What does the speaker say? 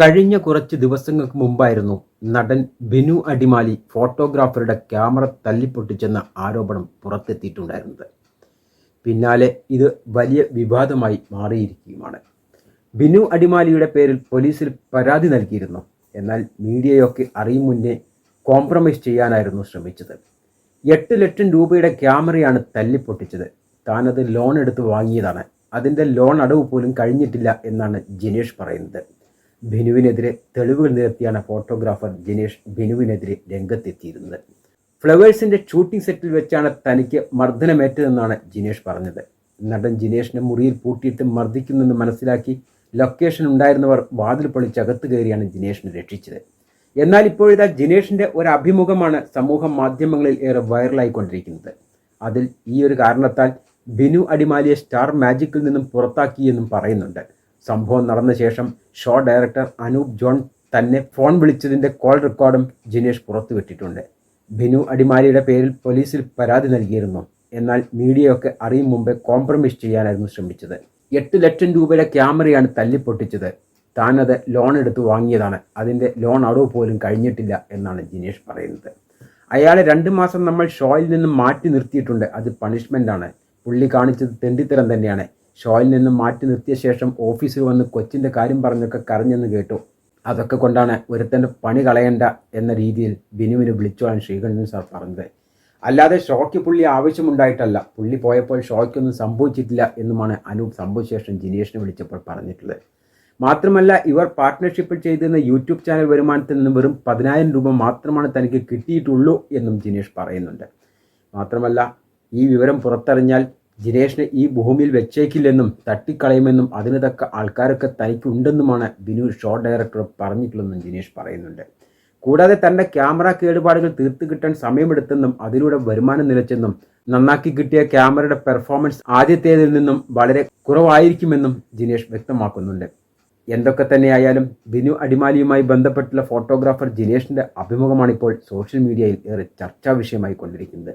കഴിഞ്ഞ കുറച്ച് ദിവസങ്ങൾക്ക് മുമ്പായിരുന്നു നടൻ ബിനു അടിമാലി ഫോട്ടോഗ്രാഫറുടെ ക്യാമറ തല്ലിപ്പൊട്ടിച്ചെന്ന ആരോപണം പുറത്തെത്തിയിട്ടുണ്ടായിരുന്നത്. പിന്നാലെ ഇത് വലിയ വിവാദമായി മാറിയിരിക്കുകയുമാണ്. ബിനു അടിമാലിയുടെ പേരിൽ പോലീസിൽ പരാതി നൽകിയിരുന്നു. എന്നാൽ മീഡിയയൊക്കെ അറിയും മുന്നേ കോംപ്രമൈസ് ചെയ്യാനായിരുന്നു ശ്രമിച്ചത്. എട്ട് ലക്ഷം രൂപയുടെ ക്യാമറയാണ് തല്ലിപ്പൊട്ടിച്ചത്. താനത് ലോൺ എടുത്ത് വാങ്ങിയതാണ്. അതിന്റെ ലോൺ അടവ് പോലും കഴിഞ്ഞിട്ടില്ല എന്നാണ് ജിനേഷ് പറയുന്നത്. ബിനുവിനെതിരെ തെളിവുകൾ നിരത്തിയാണ് ഫോട്ടോഗ്രാഫർ ജിനേഷ് ബിനുവിനെതിരെ രംഗത്തെത്തിയിരുന്നത്. ഫ്ലവേഴ്സിന്റെ ഷൂട്ടിംഗ് സെറ്റിൽ വെച്ചാണ് തനിക്ക് മർദ്ദനമേറ്റതെന്നാണ് ജിനേഷ് പറഞ്ഞത്. നടൻ ജിനേഷിനെ മുറിയിൽ പൂട്ടിയിട്ട് മർദ്ദിക്കുന്നെന്ന് മനസ്സിലാക്കി ലൊക്കേഷൻ ഉണ്ടായിരുന്നവർ വാതിൽ പൊളിച്ചകത്ത് കയറിയാണ് ജിനേഷിനെ രക്ഷിച്ചത്. എന്നാൽ ഇപ്പോഴിതാ ജിനേഷിന്റെ ഒരു അഭിമുഖമാണ് സമൂഹ മാധ്യമങ്ങളിൽ ഏറെ വൈറലായിക്കൊണ്ടിരിക്കുന്നത്. അതിൽ ഈ ഒരു കാരണത്താൽ ബിനു അടിമാലിയെ സ്റ്റാർ മാജിക്കിൽ നിന്നും പുറത്താക്കിയെന്നും പറയുന്നുണ്ട്. സംഭവം നടന്ന ശേഷം ഷോ ഡയറക്ടർ അനൂപ് ജോൺ തന്നെ ഫോൺ വിളിച്ചതിന്റെ കോൾ റെക്കോർഡും ജിനേഷ് പുറത്തുവിട്ടിട്ടുണ്ട്. ബിനു അടിമാലിയുടെ പേരിൽ പോലീസിൽ പരാതി നൽകിയിരുന്നു. എന്നാൽ മീഡിയയൊക്കെ അറിയും മുമ്പേ കോംപ്രമൈസ് ചെയ്യാനായിരുന്നു ശ്രമിച്ചത്. എട്ട് ലക്ഷം രൂപയുടെ ക്യാമറയാണ് തല്ലിപ്പൊട്ടിച്ചത്. താനത് ലോൺ എടുത്ത് വാങ്ങിയതാണ്. അതിന്റെ ലോൺ അടവ് പോലും കഴിഞ്ഞിട്ടില്ല എന്നാണ് ജിനേഷ് പറയുന്നത്. അയാളെ രണ്ട് മാസം നമ്മൾ ഷോയിൽ നിന്നും മാറ്റി നിർത്തിയിട്ടുണ്ട്. അത് പണിഷ്മെന്റാണ് പുള്ളി കാണിച്ചത് തെണ്ടിത്തരം തന്നെയാണ്. ഷോയിൽ നിന്നും മാറ്റി നിർത്തിയ ശേഷം ഓഫീസിൽ വന്ന് കൊച്ചിന്റെ കാര്യം പറഞ്ഞൊക്കെ കരഞ്ഞെന്ന് കേട്ടു. അതൊക്കെ കൊണ്ടാണ് ഒരുത്തന്റെ പണി കളയണ്ട എന്ന രീതിയിൽ ബിനുവിനെ വിളിച്ചോളാൻ ശ്രീകണ്ഠൻ സാർ പറഞ്ഞത്. അല്ലാതെ ഷോയ്ക്ക് പുള്ളി ആവശ്യമുണ്ടായിട്ടല്ല. പുള്ളി പോയപ്പോൾ ഷോയ്ക്കൊന്നും സംഭവിച്ചിട്ടില്ല എന്നുമാണ് അനൂപ് സംഭവിച്ച ശേഷം ജിനേഷിനെ വിളിച്ചപ്പോൾ പറഞ്ഞിട്ടുള്ളത്. മാത്രമല്ല ഇവർ പാർട്ട്ണർഷിപ്പിൽ ചെയ്തിരുന്ന യൂട്യൂബ് ചാനൽ വരുമാനത്തിൽ നിന്ന് വെറും പതിനായിരം രൂപ മാത്രമാണ് തനിക്ക് കിട്ടിയിട്ടുള്ളൂ എന്നും ജിനേഷ് പറയുന്നുണ്ട്. മാത്രമല്ല ഈ വിവരം പുറത്തറിഞ്ഞാൽ ജിനേഷിനെ ഈ ഭൂമിയിൽ വെച്ചേക്കില്ലെന്നും തട്ടിക്കളയുമെന്നും അതിന് തക്ക ആൾക്കാരൊക്കെ തനിക്കുണ്ടെന്നുമാണ് ബിനു ഷോ ഡയറക്ടർ പറഞ്ഞിട്ടുള്ളതെന്നും ജിനേഷ് പറയുന്നുണ്ട്. കൂടാതെ തന്റെ ക്യാമറ കേടുപാടുകൾ തീർത്തു കിട്ടാൻ സമയമെടുത്തെന്നും അതിലൂടെ വരുമാനം നിലച്ചെന്നും നന്നാക്കി കിട്ടിയ ക്യാമറയുടെ പെർഫോമൻസ് ആദ്യത്തേതിൽ നിന്നും വളരെ കുറവായിരിക്കുമെന്നും ജിനേഷ് വ്യക്തമാക്കുന്നുണ്ട്. എന്തൊക്കെ തന്നെയായാലും ബിനു അടിമാലിയുമായി ബന്ധപ്പെട്ടുള്ള ഫോട്ടോഗ്രാഫർ ജിനേഷിന്റെ അഭിമുഖമാണിപ്പോൾ സോഷ്യൽ മീഡിയയിൽ ഏറെ ചർച്ചാ വിഷയമായി കൊണ്ടിരിക്കുന്നത്.